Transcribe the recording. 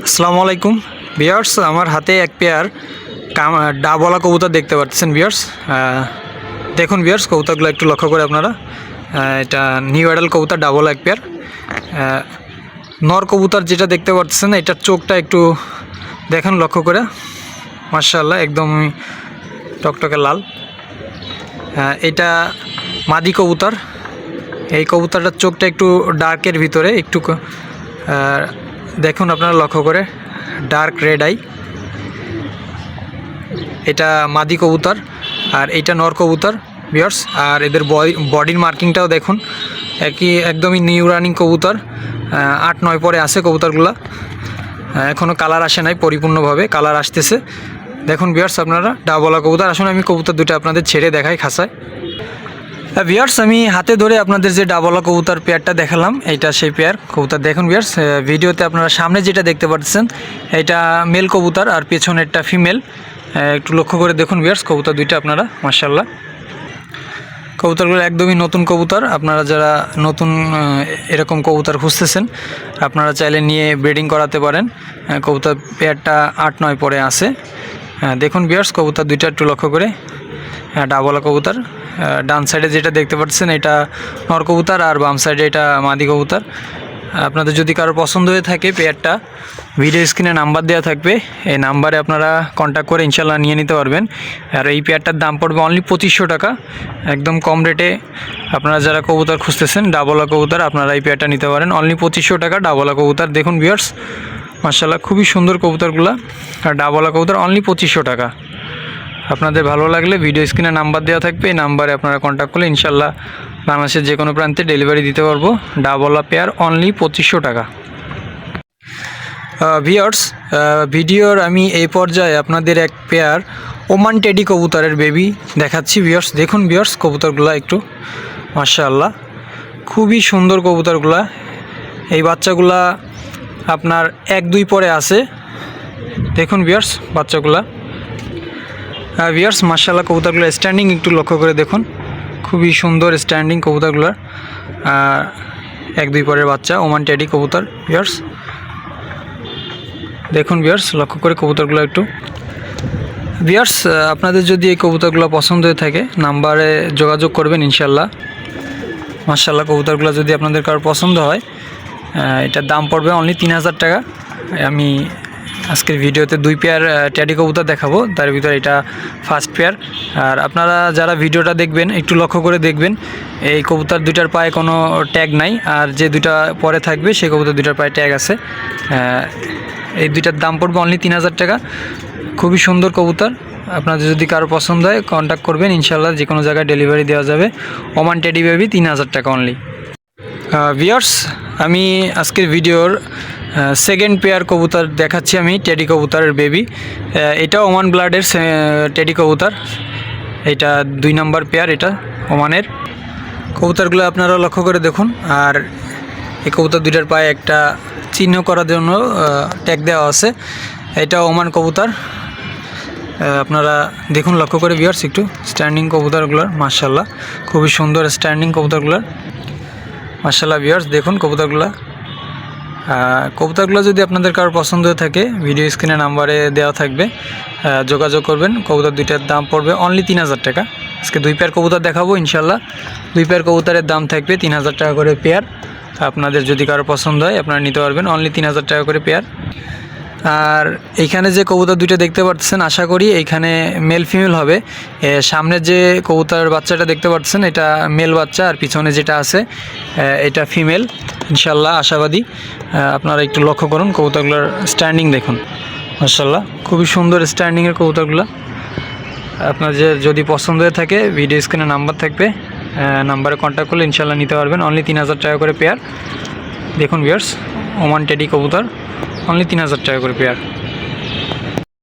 আসসালামু আলাইকুম। বিয়ার্স আমার হাতে এক পেয়ার কাম ডাবলা কবুতর দেখতে পাচ্ছেন বিয়ার্স দেখুন বিয়ার্স কবুতরগুলো একটু লক্ষ্য করে আপনারা। এটা নিউ অ্যাডাল কবুতর ডাবল এক পেয়ার। নর কবুতর যেটা দেখতে পাচ্ছেন এটার চোখটা একটু দেখেন লক্ষ্য করে। মার্শাল্লাহ একদম টকটকে লাল। এটা মাদি কবুতর। এই কবুতরটার চোখটা একটু ডার্কের ভিতরে, একটু দেখুন আপনারা লক্ষ্য করে ডার্ক রেড আই এটা মাদি কবুতর, আর এটা নর কবুতর বিয়ার্স আর এদের বডির মার্কিংটাও দেখুন। একই, একদমই নিউ রানিং কবুতর। আট, নয় পরে আসে কবুতরগুলা। এখনও কালার আসে নাই পরিপূর্ণভাবে কালার আসতেছে। দেখুন বিয়ার্স আপনারা, ডাবলা কবুতর। আসুন আমি কবুতর দুটো আপনাদের ছেড়ে দেখাই খাসায় ভিয়ার্স আমি হাতে ধরে আপনাদের যে ডাবলা কবুতার পেয়ারটা দেখালাম এইটা সেই পেয়ার কবুতর। দেখুন ভিয়ার্স ভিডিওতে আপনারা সামনে যেটা দেখতে পাচ্ছেন এটা মেল কবুতার আর পেছনেরটা ফিমেল একটু লক্ষ্য করে দেখুন ভিয়ার্স কবুতর দুইটা আপনারা মার্শাল্লাহ কবুতরগুলো একদমই নতুন কবুতর আপনারা যারা নতুন এরকম কবুতর খুঁজতেছেন আপনারা চাইলে নিয়ে ব্রিডিং করাতে পারেন। কবুতর পেয়ারটা আট নয় পরে আসে হ্যাঁ, দেখুন বিয়ার্স কবুতর দুইটা একটু লক্ষ্য করে। হ্যাঁ ডাবলা কবুতর। ডান সাইডে যেটা দেখতে পাচ্ছেন, এটা নর কবুতর আর বাম সাইডে এটা মাদি কবুতর। আপনাদের যদি কারও পছন্দ হয়ে থাকে পেয়ারটা ভিডিও স্ক্রিনে নাম্বার দেওয়া থাকবে। এই নাম্বারে আপনারা কন্ট্যাক্ট করে ইনশাল্লাহ নিয়ে নিতে পারবেন। আর এই পেয়ারটার দাম পড়বে অনলি পঁচিশশো টাকা। একদম কম রেটে আপনারা যারা কবুতর খুঁজতেছেন, ডাবলা কবুতর, আপনারা এই পেয়ারটা নিতে পারেন। অনলি পঁচিশশো টাকা ডাবলা কবুতর। দেখুন বিয়ার্স মার্শাল্লাহ খুবই সুন্দর কবুতরগুলো। আর ডাবলা কবুতর অনলি পঁচিশশো টাকা। আপনাদের ভালো লাগলে ভিডিও স্ক্রিনে নাম্বার দেওয়া থাকবে। এই নাম্বারে আপনারা কন্ট্যাক্ট করলে ইনশাল্লাহ বাংলাদেশের যে কোনো প্রান্তে ডেলিভারি দিতে পারব। ডাবলা পেয়ার অনলি পঁচিশশো টাকা। ভিওর্স ভিডিওর আমি এই পর্যায়ে আপনাদের এক পেয়ার ওমান টেডি কবুতরের বেবি দেখাচ্ছি। ভিওর্স দেখুন ভিওর্স কবুতরগুলো একটু। মাশাআল্লাহ, খুবই সুন্দর কবুতরগুলা। এই বাচ্চাগুলা আপনার এক দুই পরে আছে। দেখুন ভিওর্স বাচ্চাগুলা। ভিয়ার্স মার্শাল্লাহ কবুতরগুলো স্ট্যান্ডিং একটু লক্ষ্য করে দেখুন। খুবই সুন্দর স্ট্যান্ডিং কবুতরগুলোর। এক, দুই পরের বাচ্চা, ওমান ট্যাডি কবুতর ভিয়ার্স দেখুন ভিয়ার্স লক্ষ্য করে কবুতরগুলো একটু। ভিয়ার্স আপনাদের যদি এই কবুতরগুলো পছন্দ হয়ে থাকে, নাম্বারে যোগাযোগ করবেন ইনশাল্লাহ মার্শাল্লাহ কবুতরগুলো যদি আপনাদের কারোর পছন্দ হয় এটার দাম পড়বে অনলি তিন হাজার টাকা। আমি আজকের ভিডিওতে দুই পেয়ার ট্যাডি কবুতর দেখাবো। তার ভিতরে এটা ফার্স্ট পেয়ার। আর আপনারা যারা ভিডিওটা দেখবেন, একটু লক্ষ্য করে দেখবেন, এই কবুতর দুইটার পায়ে কোনো ট্যাগ নাই। আর যে দুইটা পরে থাকবে, সেই কবুতর দুইটার পায়ে ট্যাগ আছে। এই দুইটার দাম পড়বে অনলি তিন হাজার টাকা। খুবই সুন্দর কবুতর। আপনাদের যদি কারও পছন্দ হয় কন্ট্যাক্ট করবেন। ইনশাল্লাহ যে কোনো জায়গায় ডেলিভারি দেওয়া যাবে। ওমান টেডি বেবি তিন হাজার টাকা অনলি ভিয়ার্স আমি আজকের ভিডিওর সেকেন্ড পেয়ার কবুতর দেখাচ্ছি আমি টেডি কবুতরের বেবি এটা ওমান ব্লাডের টেডি কবুতর। এটা দুই নাম্বার পেয়ার এটা ওমানের কবুতরগুলো আপনারা লক্ষ্য করে দেখুন। আর এই কবুতর দুইটার পায়ে একটা চিহ্ন করার জন্য ট্যাগ দেওয়া আছে। এটা ওমান কবুতর। আপনারা দেখুন, লক্ষ্য করে ভিউয়ার্স একটু স্ট্যান্ডিং কবুতরগুলোর মার্শাল্লাহ খুবই সুন্দর স্ট্যান্ডিং কবুতরগুলোর। মার্শাল্লাহ ভিউয়ার্স দেখুন কবুতরগুলো। কবুতরগুলো যদি আপনাদের কারও পছন্দ হয়ে থাকে ভিডিও স্ক্রিনে নাম্বারে দেওয়া থাকবে যোগাযোগ করবেন, কবুতার দুইটার দাম পড়বে অনলি তিন হাজার টাকা। আজকে দুই পেয়ার কবুতর দেখাবো ইনশাল্লাহ দুই পেয়ার কবুতারের দাম থাকবে তিন হাজার টাকা করে পেয়ার আপনাদের যদি কারও পছন্দ হয়, আপনারা নিতে পারবেন অনলি তিন হাজার টাকা করে পেয়ার আর এইখানে যে কবুতর দুইটা দেখতে পাচ্ছেন আশা করি এইখানে মেল ফিমেল হবে। সামনে যে কবুতরের বাচ্চাটা দেখতে পাচ্ছেন এটা মেল বাচ্চা আর পিছনে যেটা আছে এটা ফিমেল ইনশাল্লাহ আশাবাদী। আপনারা একটু লক্ষ্য করুন, কবুতরগুলোর স্ট্যান্ডিং দেখুন। মার্শাল্লাহ খুবই সুন্দর স্ট্যান্ডিংয়ের কবুতরগুলো। আপনার যে যদি পছন্দ হয়ে থাকে ভিডিও স্ক্রিনে নাম্বার থাকবে নাম্বারে কন্ট্যাক্ট করলে ইনশাল্লাহ নিতে পারবেন। অনলি তিন হাজার টাকা করে পেয়ার দেখুন বিয়ার্স ওমান টেডি কবুতর অনলি তিন হাজার টাকা করে পেয়ার